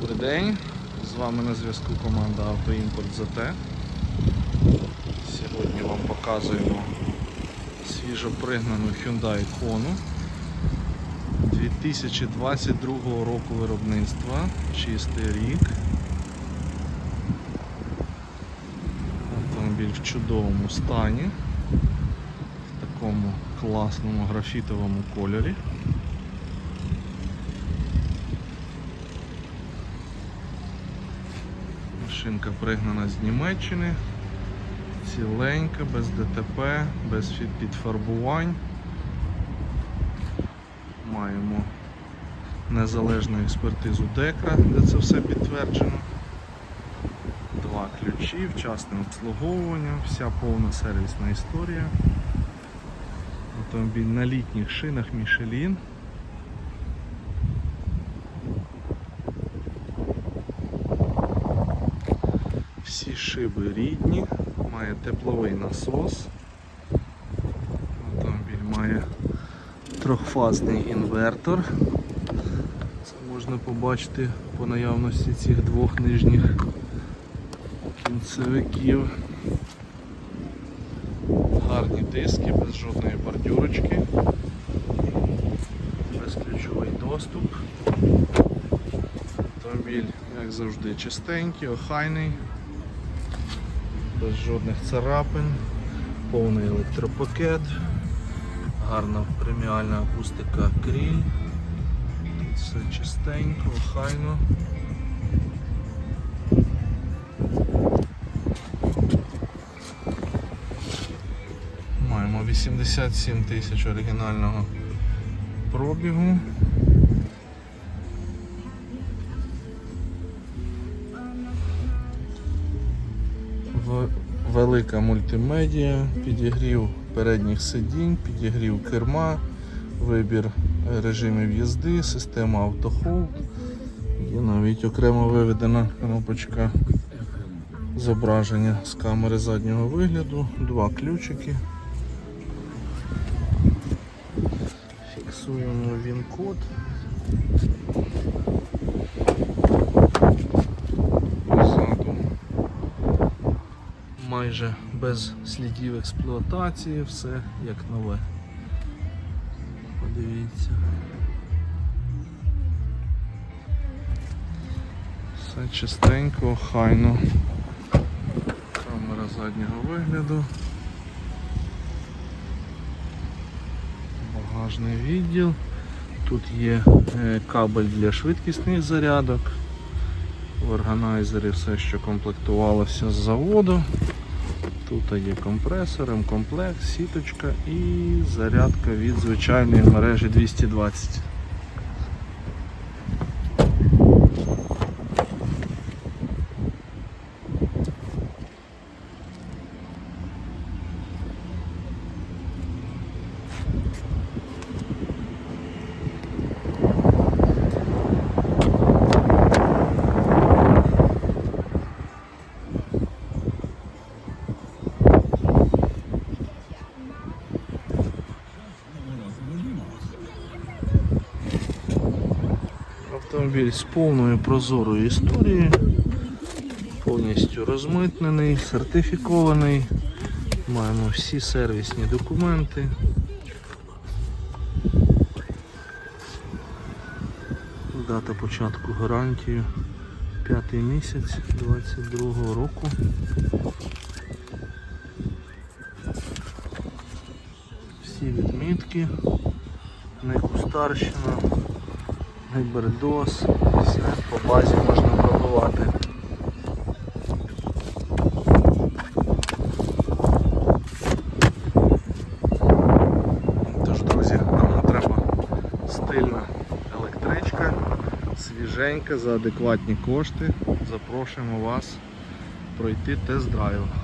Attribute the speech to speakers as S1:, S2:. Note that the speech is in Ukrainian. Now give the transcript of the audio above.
S1: Добрий день, з вами на зв'язку команда Автоімпорт ЗТ. Сьогодні вам показуємо свіжопригнану Hyundai Kona 2022 року виробництва, чистий рік. Автомобіль в чудовому стані, в такому класному графітовому кольорі. Машинка пригнана з Німеччини. Ціленька, без ДТП, без підфарбувань. Маємо незалежну експертизу ДЕКРА, де це все підтверджено. Два ключі, вчасне обслуговування, вся повна сервісна історія. Автомобіль на літніх шинах Michelin. Всі шиби рідні, має тепловий насос. Автомобіль має трьохфазний інвертор. Це можна побачити по наявності цих двох нижніх кінцевиків. Гарні диски, без жодної бордюрочки, безключовий доступ. Автомобіль, як завжди, чистенький, охайний, без жодних царапин, повний електропакет, гарна преміальна акустика кріль. Тут все чистенько, охайно. Маємо 87 тисяч оригінального пробігу. Велика мультимедіа, підігрів передніх сидінь, підігрів керма, вибір режимів їзди, система автохолд. Є навіть окремо виведена кнопочка зображення з камери заднього вигляду, два ключики. Фіксуємо він-код. Позаду майже без слідів експлуатації, все як нове. Подивіться. Все чистенько, охайно. Камера заднього вигляду. Багажний відділ. Тут є е, кабель для швидкісних зарядок. В органайзері все, що комплектувалося з заводу. Тут є компресор, комплект, сіточка і зарядка від звичайної мережі 220. Автомобіль з повною прозорою історією, повністю розмитнений, сертифікований. Маємо всі сервісні документи. Дата початку гарантії п'ятий місяць 22 року. Всі відмітки, не кустарщина. Гібердос, все по базі можна пробувати. Тож, друзі, кому треба стильна електричка, свіженька за адекватні кошти, запрошуємо вас пройти тест-драйв.